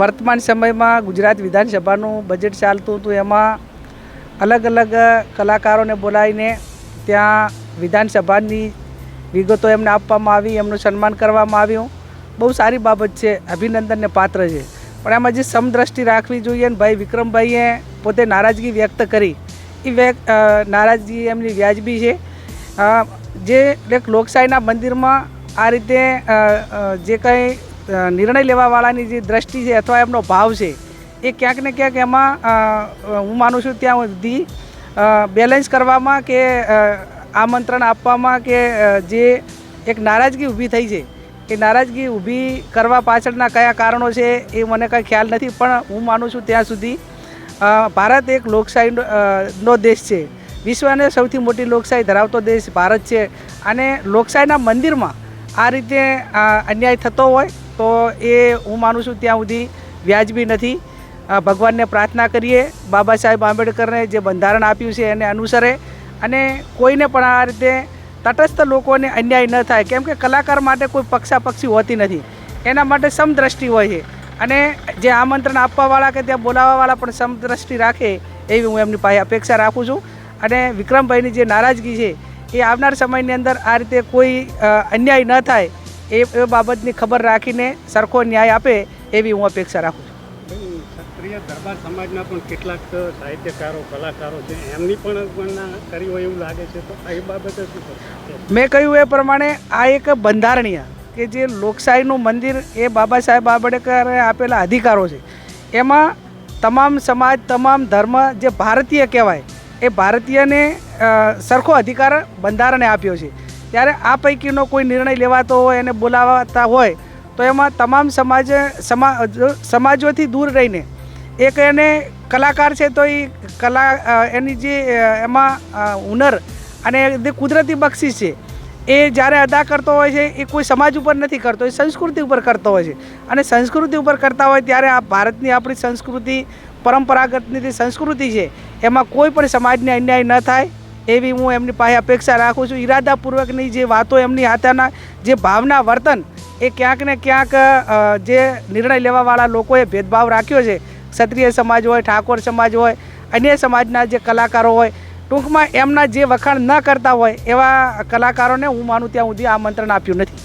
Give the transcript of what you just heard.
વર્તમાન સમયમાં ગુજરાત વિધાનસભાનું બજેટ ચાલતું હતું, એમાં અલગ અલગ કલાકારોને બોલાવીને ત્યાં વિધાનસભાની વિગતો એમને આપવામાં આવી, એમનું સન્માન કરવામાં આવ્યું. બહુ સારી બાબત છે, અભિનંદનને પાત્ર છે. પણ એમાં જે સમદ્રષ્ટિ રાખવી જોઈએ ને ભાઈ, વિક્રમભાઈએ પોતે નારાજગી વ્યક્ત કરી. એ વ્યક્ત નારાજગી એમની વ્યાજબી છે. જે, એક લોકશાહીના મંદિરમાં આ રીતે જે કંઈ નિર્ણય લેવાવાળાની જે દ્રષ્ટિ છે અથવા એમનો ભાવ છે, એ ક્યાંક ને ક્યાંક એમાં હું માનું છું ત્યાં સુધી બેલેન્સ કરવામાં કે આમંત્રણ આપવામાં કે જે એક નારાજગી ઊભી થઈ છે, એ નારાજગી ઊભી કરવા પાછળના કયા કારણો છે એ મને કંઈ ખ્યાલ નથી, પણ હું માનું છું ત્યાં સુધી ભારત એક લોકશાહી નો દેશ છે. વિશ્વને સૌથી મોટી લોકશાહી ધરાવતો દેશ ભારત છે. અને લોકશાહીના મંદિરમાં આ રીતે અન્યાય થતો હોય, તો એ હું માનું છું ત્યાં સુધી વ્યાજબી નથી. ભગવાનને પ્રાર્થના કરીએ, બાબા સાહેબ આંબેડકરને જે બંધારણ આપ્યું છે એને અનુસરે અને કોઈને પણ આ રીતે તટસ્થ લોકોને અન્યાય ન થાય. કેમ કે કલાકાર માટે કોઈ પક્ષાપક્ષી હોતી નથી. એના માટે સમદ્રષ્ટિ હોય છે. અને જે આમંત્રણ આપવાવાળા કે ત્યાં બોલાવવાવાળા પણ સમદ્રષ્ટિ રાખે, એવી હું એમની પાસે અપેક્ષા રાખું છું. અને વિક્રમભાઈની જે નારાજગી છે એ આવનાર સમયની અંદર આ રીતે કોઈ અન્યાય ન થાય એ એ બાબતની ખબર રાખીને સરખો ન્યાય આપે એવી હું અપેક્ષા રાખું છું. ક્ષત્રિય દરબાર સમાજના પણ કેટલાક સાહિત્યકારો કલાકારો છે. એમની પણ કરી હોય એવું લાગે છે. તો એ બાબતે શું મેં કહ્યું એ પ્રમાણે આ એક બંધારણીય કે જે લોકશાહીનું મંદિર એ બાબા સાહેબ આંબેડકરે આપેલા અધિકારો છે. એમાં તમામ સમાજ તમામ ધર્મ જે ભારતીય કહેવાય એ ભારતીયને સરખો અધિકાર બંધારણે આપ્યો છે. ત્યારે આ પૈકીનો કોઈ નિર્ણય લેવાતો હોય એને બોલાવાતા હોય, તો એમાં તમામ સમાજ સમાજોથી દૂર રહીને, એક એને કલાકાર છે તો એ કલા એની જે એમાં હુનર અને જે કુદરતી બક્ષિસ છે એ જ્યારે અદા કરતો હોય છે, એ કોઈ સમાજ ઉપર નથી કરતો, એ સંસ્કૃતિ ઉપર કરતો હોય છે. અને સંસ્કૃતિ ઉપર કરતા હોય ત્યારે આ ભારતની આપણી સંસ્કૃતિ પરંપરાગતની જે સંસ્કૃતિ છે, એમાં કોઈ પણ સમાજને અન્યાય ન થાય, એવી હું એમની પાસે અપેક્ષા રાખું છું. ઈરાદાપૂર્વકની જે વાતો એમની હાથાના, જે ભાવના વર્તન, એ ક્યાંક ને ક્યાંક જે નિર્ણય લેવાવાળા લોકોએ ભેદભાવ રાખ્યો છે. ક્ષત્રિય સમાજ હોય, ઠાકોર સમાજ હોય, અન્ય સમાજના જે કલાકારો હોય ટૂંકમાં એમના જે વખાણ ન કરતા હોય એવા કલાકારોને હું માનું ત્યાં સુધી આમંત્રણ આપ્યું નથી.